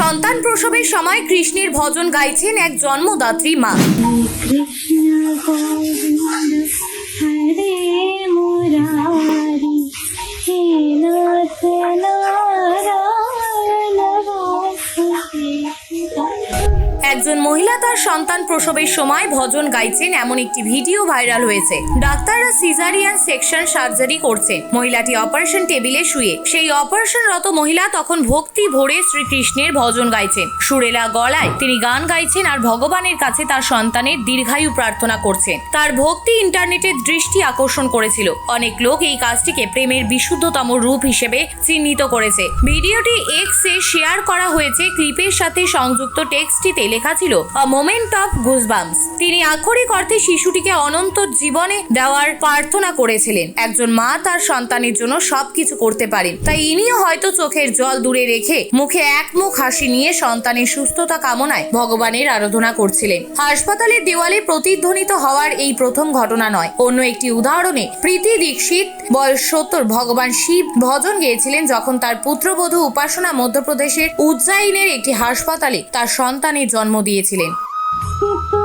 সন্তান প্রসবের সময় কৃষ্ণের ভজন গাইছেন এক জন্মদাত্রী মা। কৃষ্ণ একজন মহিলা তার সন্তান প্রসবের সময় ভজন গাইছেন, এমন একটি ভিডিও ভাইরাল হয়েছে। ডাক্তাররা সিজারিয়ান সেকশন সার্জারি করছে মহিলাটি অপারেশন টেবিলে শুয়ে। সেই অপারেশনরত মহিলা তখন ভক্তি ভরে শ্রীকৃষ্ণের ভজন গাইছেন। সুরেলা গলায় তিনি গান গাইছেন আর ভগবানের কাছে তার সন্তানের দীর্ঘায়ু প্রার্থনা করছেন। তার ভক্তি ইন্টারনেটের দৃষ্টি আকর্ষণ করেছিল। অনেক লোক এই কাজটিকে প্রেমের বিশুদ্ধতম রূপ হিসেবে চিহ্নিত করেছে। ভিডিওটি এক্স এ শেয়ার করা হয়েছে। ক্লিপের সাথে সংযুক্ত টেক্সটটিতে লেখা ছিল মোমেন্ট অফ গুজবাম্পস তিনি আক্ষরিক অর্থে শিশুটিকে অনন্ত জীবনে দেওয়ার প্রার্থনা করেছিলেন। একজন মা তার সন্তানের জন্য সবকিছু করতে পারেন। তাই ইনিও হয়তো চোখের জল দূরে রেখে মুখে এক মুখ হাসি নিয়ে সন্তানের সুস্থতা কামনায় ভগবানের আরাধনা করছিলেন। হাসপাতালের দেওয়ালে প্রতিধ্বনিত হওয়ার এই প্রথম ঘটনা নয়। অন্য একটি উদাহরণে, প্রীতি দীক্ষিত বয়স সত্তর, ভগবান শিব ভজন গেয়েছিলেন যখন তার পুত্রবধূ উপাসনা মধ্যপ্রদেশের উজ্জাইনের একটি হাসপাতালে তার সন্তানের জন্ম দিয়েছিলেন। তোমার